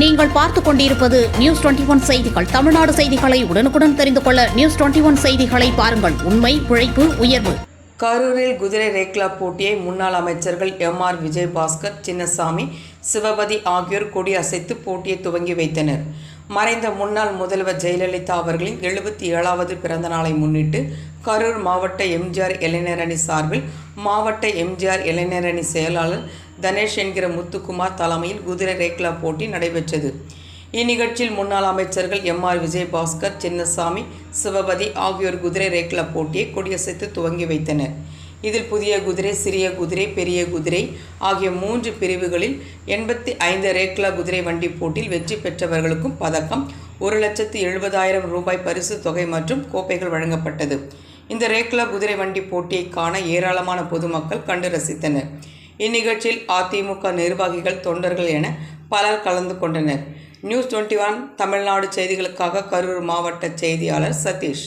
நீங்கள் பார்த்துக் கொண்டிருப்பது நியூஸ் டுவெண்டி ஒன் செய்திகள். தமிழ்நாடு செய்திகளை உடனுக்குடன் தெரிந்து கொள்ள நியூஸ் டுவெண்டி ஒன் செய்திகளை பாருங்கள். உண்மை உழைப்பு உயர்வு. கரூரில் குதிரை ரேக்லா போட்டியை முன்னாள் அமைச்சர்கள் எம் ஆர் விஜயபாஸ்கர் சின்னசாமி சிவபதி ஆகியோர் கொடி அசைத்து போட்டியை துவங்கி வைத்தனர். மறைந்த முன்னாள் முதல்வர் ஜெயலலிதா அவர்களின் எழுபத்தி ஏழாவது பிறந்த நாளை முன்னிட்டு கரூர் மாவட்ட எம்ஜிஆர் இளைஞரணி சார்பில் மாவட்ட எம்ஜிஆர் இளைஞரணி செயலாளர் தனேஷ் என்கிற முத்துக்குமார் தலைமையில் குதிரை ரேக்லா போட்டி நடைபெற்றது. இந்நிகழ்ச்சியில் முன்னாள் அமைச்சர்கள் எம் ஆர் விஜயபாஸ்கர் சின்னசாமி சிவபதி ஆகியோர் குதிரை ரேக்லா போட்டியை கொடியசைத்து துவங்கி வைத்தனர். இதில் புதிய குதிரை சிறிய குதிரை பெரிய குதிரை ஆகிய மூன்று பிரிவுகளில் எண்பத்தி ஐந்து ரேக்லா குதிரை வண்டி போட்டியில் வெற்றி பெற்றவர்களுக்கும் பதக்கம் ஒரு லட்சத்து எழுபதாயிரம் ரூபாய் பரிசு தொகை மற்றும் கோப்பைகள் வழங்கப்பட்டது. இந்த ரேக்லா குதிரை வண்டி போட்டியை காண ஏராளமான பொதுமக்கள் கண்டு ரசித்தனர். இந்நிகழ்ச்சியில் அதிமுக நிர்வாகிகள் தொண்டர்கள் என பலர் கலந்து கொண்டனர். நியூஸ் டுவெண்ட்டி ஒன் தமிழ்நாடு செய்திகளுக்காக கரூர் மாவட்ட செய்தியாளர் சதீஷ்.